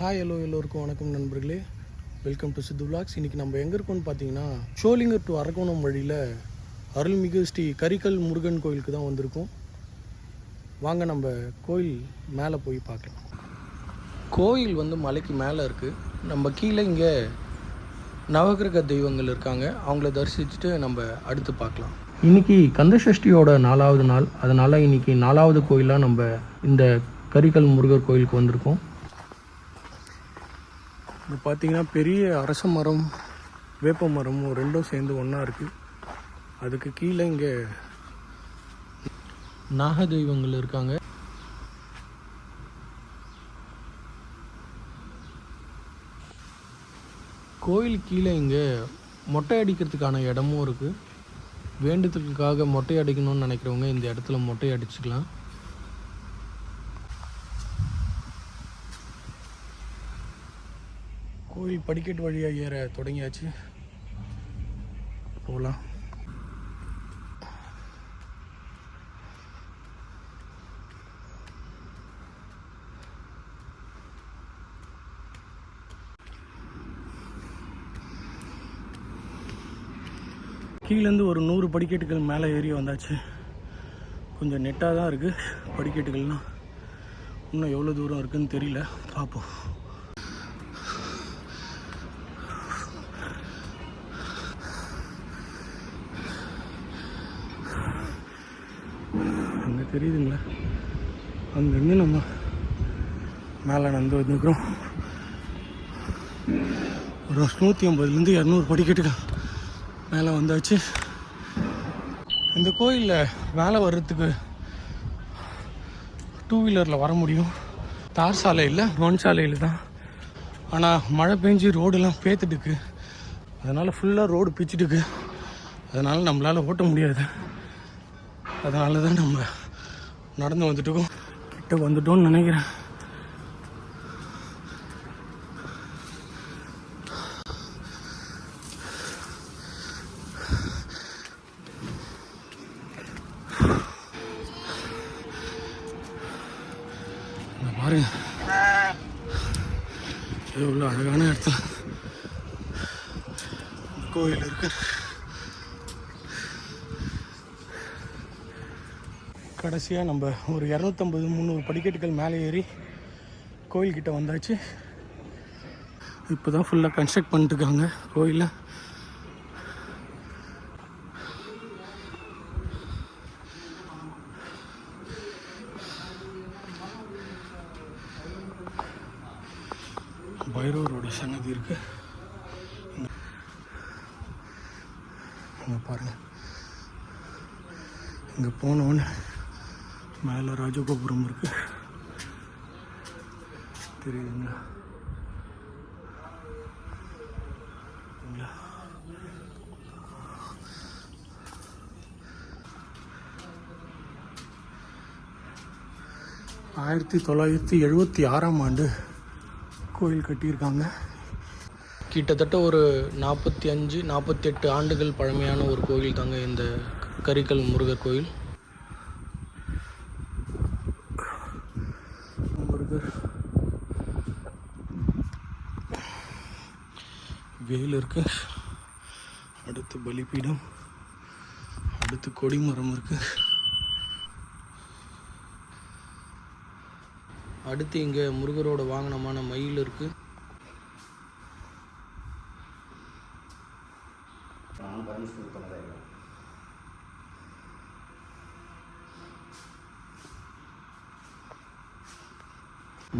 Hi hello எல்லோருக்கும் வணக்கம் நண்பர்களே. வெல்கம் டு சித்து விலாக்ஸ் இன்றைக்கி நம்ம எங்கே இருக்கோம்னு பார்த்தீங்கன்னா ஷோலிங்கர் டு அரக்கோணம் வழியில் அருள்மிகு ஸ்ரீ கரிக்கல் முருகன் கோயிலுக்கு தான் வந்திருக்கோம். வாங்க நம்ம கோயில் மேலே போய் பார்க்கலாம். கோயில் வந்து மலைக்கு மேலே இருக்குது நம்ம கீழே இங்கே நவகிரக தெய்வங்கள் இருக்காங்க. அவங்கள தரிசிச்சுட்டு நம்ம அடுத்து பார்க்கலாம். இன்னைக்கு கந்தசஷ்டியோட நாலாவது நாள். அதனால் இன்னைக்கு நாலாவது கோயிலாக நம்ம இந்த கரிக்கல் முருகர் கோயிலுக்கு வந்திருக்கோம். இது பார்த்தீங்கன்னா பெரிய அரச மரம் வேப்ப மரமும் ரெண்டும் சேர்ந்து ஒன்றா இருக்குது அதுக்கு கீழே இங்கே நாக தெய்வங்கள் இருக்காங்க. கோயில் கீழே இங்கே மொட்டை அடிக்கிறதுக்கான இடமும் இருக்குது வேண்டுதலுக்காக மொட்டை அடிக்கணும்னு நினைக்கிறவங்க இந்த இடத்துல மொட்டை அடிச்சுக்கலாம் கோயில் படிக்கட்டு வழியாக ஏற தொடங்கியாச்சு. போகலாம் கீழேருந்து ஒரு நூறு படிக்கட்டுகள் மேலே ஏறி வந்தாச்சு. கொஞ்சம் நெட்டாக தான் இருக்குது படிக்கட்டுகள்லாம் இன்னும் எவ்வளோ தூரம் இருக்குன்னு தெரியல. பார்ப்போம் தெரியுதுங்களா. அங்கேருந்து நம்ம மேலே நடந்து வந்துருக்குறோம். ஒரு நூற்றி ஐம்பதுலேருந்து இரநூறு படிக்கட்டுக்கு மேலே வந்தாச்சு. இந்த கோயிலில் மேலே வர்றதுக்கு டூ வீலரில் வர முடியும். தார் சாலையில் இல்லை மண் சாலையில் தான். ஆனால் மழை பெஞ்சு ரோடெல்லாம் பேத்துட்டுக்கு அதனால் ஃபுல்லாக ரோடு பிச்சுட்டுக்கு அதனால் நம்மளால் ஓட்ட முடியாது. அதனால தான் நம்ம நடந்து வந்துட்டுக்கோம் கிட்ட வந்துட்டோம்னு நினைக்கிறேன். பாருங்க. எவ்வளோ அழகான இடத்துல கோயில் இருக்கு கடைசியாக நம்ம ஒரு இரநூத்தம்பது முந்நூறு படிக்கட்டுகள் மேலே ஏறி கோயில்கிட்ட வந்தாச்சு. இப்போ தான் ஃபுல்லாக கன்ஸ்ட்ரக்ட் பண்ணிட்டுருக்காங்க கோயிலில். பைரவரோட சன்னதி இருக்கு. இங்கே பாருங்கள் இங்கே போனோன்னு மேலே ராஜகோபுரம் இருக்கு. தெரியுதுங்களா? ஆயிரத்தி தொள்ளாயிரத்தி எழுபத்தி ஆறாம் ஆண்டு கோயில் கட்டியிருக்காங்க. கிட்டத்தட்ட ஒரு நாற்பத்தி அஞ்சு நாற்பத்தி எட்டு ஆண்டுகள் பழமையான ஒரு கோயில் தாங்க இந்த கரிக்கல் முருகர் கோயில் முருகர் வேல் இருக்கு அடுத்து பலிபீடம். அடுத்து கொடிமரம் இருக்கு. அடுத்து இங்கே முருகரோட வாகனமான மயில் இருக்குது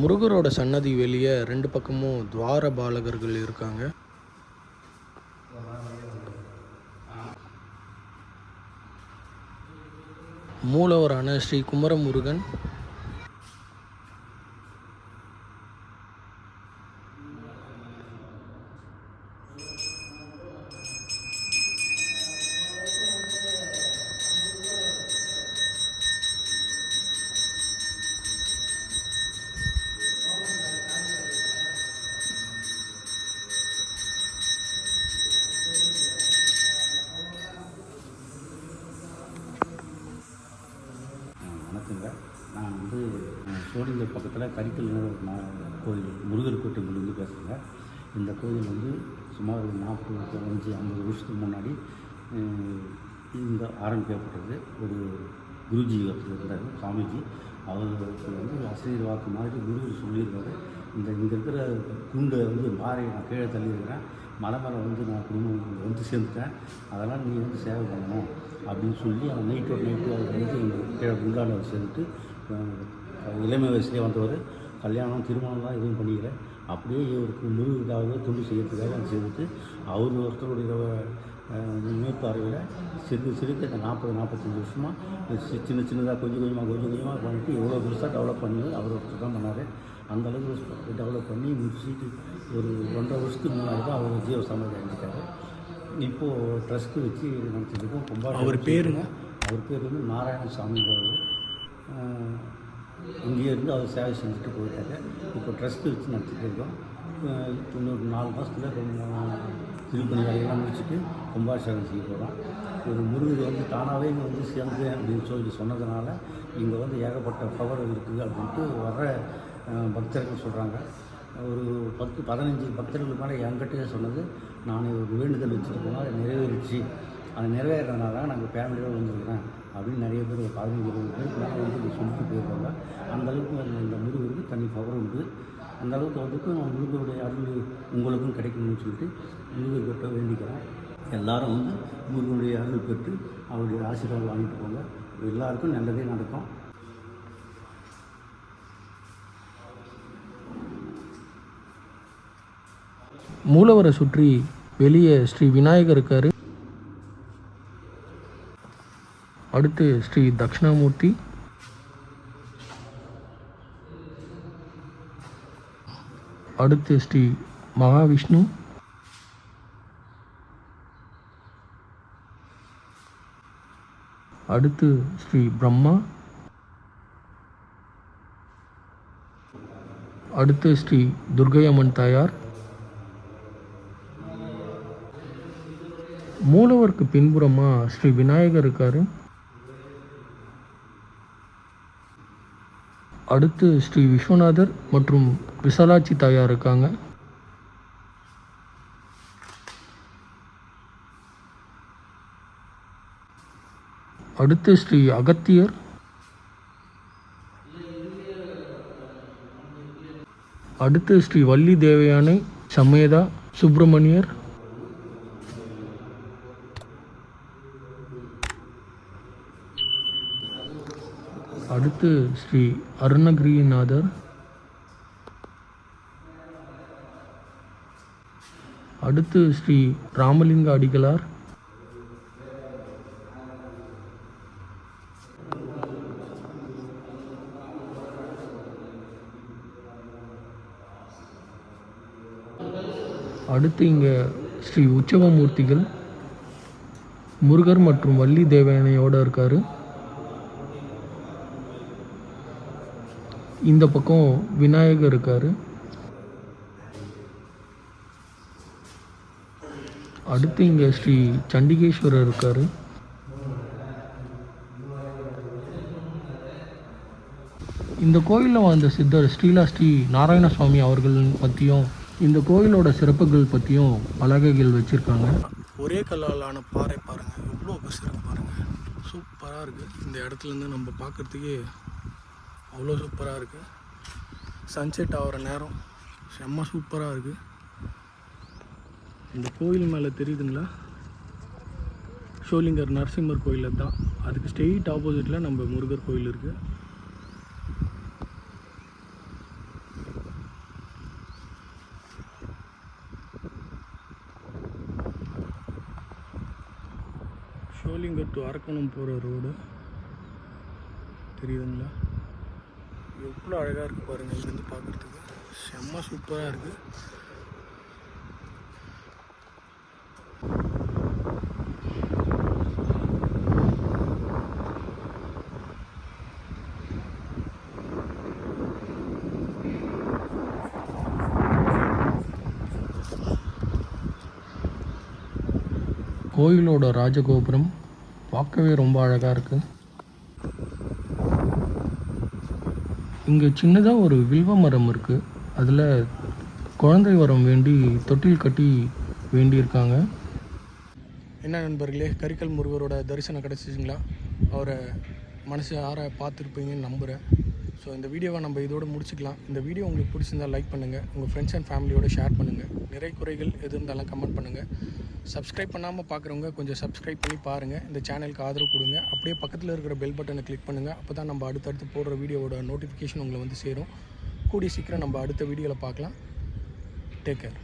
முருகரோட சன்னதி வெளியே ரெண்டு பக்கமும் துவார பாலகர்கள் இருக்காங்க. மூலவரான ஸ்ரீ குமரமுருகன் பக்கத்தில் கரிக்கல்னு கோயில் முருகர் கோட்டை கோட்டையிலிருந்து பேசுகிறேங்க இந்த கோயில் வந்து சுமார் ஒரு நாற்பது அஞ்சு ஐம்பது வருஷத்துக்கு முன்னாடி இந்த ஆரம்பிக்கப்பட்டது. ஒரு குருஜி ஒருத்தர் இருந்தார் சுவாமிஜி. அவருக்கு வந்து ஆசிரியர் வாக்கு மாதிரி குருஜி சொல்லியிருக்காரு. இந்த இங்கே இருக்கிற குண்டை வந்து மாறி நான் கீழே தள்ளியிருக்கிறேன். மலை மேலே வந்து நான் குடும்பம் வந்து சேர்ந்துட்டேன். அதெல்லாம் நீ வந்து சேவை பண்ணணும் அப்படின்னு சொல்லி அவன் நைட்டோட நைட்டு அவர் வந்து எங்கள் கீழே குண்டான சேர்ந்துட்டு இளமை வயசுலேயே வந்தவர். கல்யாணம் திருமணம்லாம் எதுவும் பண்ணிக்கல. அப்படியே இவருக்கு முருகருக்காக தொண்டு செய்யறதுக்காக வந்து செய்துட்டு அவர் ஒருத்தருடைய மேற்பார்வையில் சிறுக சிறுக இந்த நாற்பது நாற்பத்தஞ்சு வருஷமாக சின்ன சின்னதாக கொஞ்சம் கொஞ்சமாக கொஞ்சம் கொஞ்சமாக பண்ணிட்டு எவ்வளோ பெருசாக டெவலப் பண்ணது அவர் ஒருத்தர் தான் பண்ணார். அந்த அளவுக்கு டெவலப் பண்ணி முடிச்சுட்டு ஒரு ஒன்றரை வருஷத்துக்கு முன்னாடி தான் அவர் ஜீவ சமாதி அடைஞ்சிட்டாரு இப்போது ட்ரஸ்ட்டு வச்சு நடத்திருக்கோம் கும்பாபிஷேகம் அவர் பேருங்க? அவர் பேர் வந்து நாராயணசாமிங்கிறவர். இங்கேயே இருந்து அவர் சேவை செஞ்சுட்டு போயிட்டாங்க இப்போ ட்ரஸ்ட்டு வச்சு நடத்திட்டு இருக்கோம். இன்னொரு நாலு மாதத்தில் திருப்பணி வேலையெல்லாம் முடிச்சுட்டு கும்பாபிஷேகம் செய்ய போகிறோம் ஒரு முருகர் வந்து தானாகவே இங்கே வந்து சேர்ந்தேன் அப்படின்னு சொல்லி சொன்னதுனால இங்கே வந்து ஏகப்பட்ட பவர் இருக்குது அப்படின்ட்டு வர்ற பக்தர்கள் சொல்கிறாங்க ஒரு பத்து பதினஞ்சு பக்தர்களுக்கு மேலே என்கிட்டயே சொன்னது நான் ஒரு வேண்டுதல் வச்சுட்டு போனால் அது நிறைவேறிச்சு அது நிறைவேறனால தான் நாங்கள் ஃபேமிலியோடு வந்திருக்கிறேன். அப்படின்னு நிறைய பேர் ஒரு பதினஞ்சு இருபது பேர் மேலே வந்து இதை சொல்லிட்டு போயிருக்காங்க. அந்தளவுக்கு அந்த இந்த முருகருக்கு தனி பவர் உண்டு. அந்த அளவுக்கு வந்துட்டு நான் முருகருடைய அருள் உங்களுக்கும் கிடைக்கணும்னு சொல்லிட்டு முருகர்கிட்ட வேண்டிக்கிறேன் எல்லாரும் வந்து முருகனுடைய அருள் பெற்று அவருடைய ஆசீர்வாதம் வாங்கிட்டு போங்க. எல்லாருக்கும் நல்லதே நடக்கும். மூலவரை சுற்றி வெளியே ஸ்ரீ விநாயகர் இருக்காரு. அடுத்து ஸ்ரீ தக்ஷணாமூர்த்தி. அடுத்து ஸ்ரீ மகாவிஷ்ணு. அடுத்து ஸ்ரீ பிரம்மா. அடுத்து ஸ்ரீ துர்கை அம்மன் தாயார். மூலவருக்கு பின்புறமாக ஸ்ரீ விநாயகர் இருக்காரு. அடுத்து ஸ்ரீ விஸ்வநாதர் மற்றும் விசாலாட்சி தாயார் இருக்காங்க. அடுத்து ஸ்ரீ அகத்தியர். அடுத்து ஸ்ரீ வள்ளி தேவயானை சமேதா சுப்பிரமணியர். அடுத்து ஸ்ரீ அருணகிரிநாதர். அடுத்து ஸ்ரீ ராமலிங்க அடிகளார். அடுத்து இங்கே ஸ்ரீ உற்சவமூர்த்திகள். முருகர் மற்றும் வள்ளி தேவனையோடு இருக்காரு. இந்த பக்கம் விநாயகர் இருக்கார். அடுத்து இங்கே ஸ்ரீ சண்டிகேஸ்வரர் இருக்கார். இந்த கோயிலில் வாழ்ந்த சித்தர் ஸ்ரீலா ஸ்ரீ நாராயணசுவாமி அவர்கள் பற்றியும் இந்த கோயிலோட சிறப்புகள் பற்றியும் பலகைகள் வச்சுருக்காங்க. ஒரே கல்லாலான பாறை பாருங்கள் எவ்வளோ பெருசு பாருங்கள் சூப்பராக இருக்குது இந்த இடத்துலேருந்து நம்ம பார்க்குறதுக்கே அவ்வளோ சூப்பராக இருக்குது சன்செட் ஆகிற நேரம் செம்ம சூப்பராக இருக்குது இந்த கோயில் மேலே தெரியுதுங்களா? ஷோலிங்கர் நரசிம்மர் கோயில் தான். அதுக்கு ஸ்ட்ரெயிட் ஆப்போசிட்டில் நம்ம முருகர் கோயில் இருக்குது ஷோலிங்கர் டு அரக்கணம் போகிற ரோடு தெரியுதுங்களா? எவ்வளோ அழகாக இருக்குது பாருங்கள் இங்கேருந்து பார்க்குறதுக்கு செம்ம சூப்பராக இருக்குது கோயிலோட ராஜகோபுரம் பார்க்கவே ரொம்ப அழகாக இருக்குது இங்கே சின்னதாக ஒரு வில்வ மரம் இருக்குது அதில் குழந்தை வரம் வேண்டி தொட்டில் கட்டி வேண்டியிருக்காங்க. என்ன நண்பர்களே கரிக்கல் முருகரோட தரிசனம் கிடச்சிச்சிங்களா? அவரை மனசு ஆற பார்த்துருப்பீங்கன்னு நம்புகிறேன் ஸோ இந்த வீடியோவை நம்ம இதோடு முடிச்சுக்கலாம். இந்த வீடியோ உங்களுக்கு பிடிச்சிருந்தா லைக் பண்ணுங்கள் உங்கள் ஃப்ரெண்ட்ஸ் அண்ட் ஃபேமிலியோட ஷேர் பண்ணுங்கள் நிறை குறைகள் எது இருந்தாலும் கமெண்ட் பண்ணுங்கள் சப்ஸ்கிரைப் பண்ணாமல் பார்க்குறவங்க கொஞ்சம் சப்ஸ்கிரைப் பண்ணி பாருங்கள் இந்த சேனலுக்கு ஆதரவு கொடுங்க. அப்படியே பக்கத்தில் இருக்கிற பெல் பட்டனை கிளிக் பண்ணுங்கள் அப்போ தான் நம்ம அடுத்தடுத்து போடுற வீடியோவோட நோட்டிஃபிகேஷன் உங்களை வந்து சேரும். கூடிய சீக்கிரம் நம்ம அடுத்த வீடியோவில் பார்க்கலாம். Take care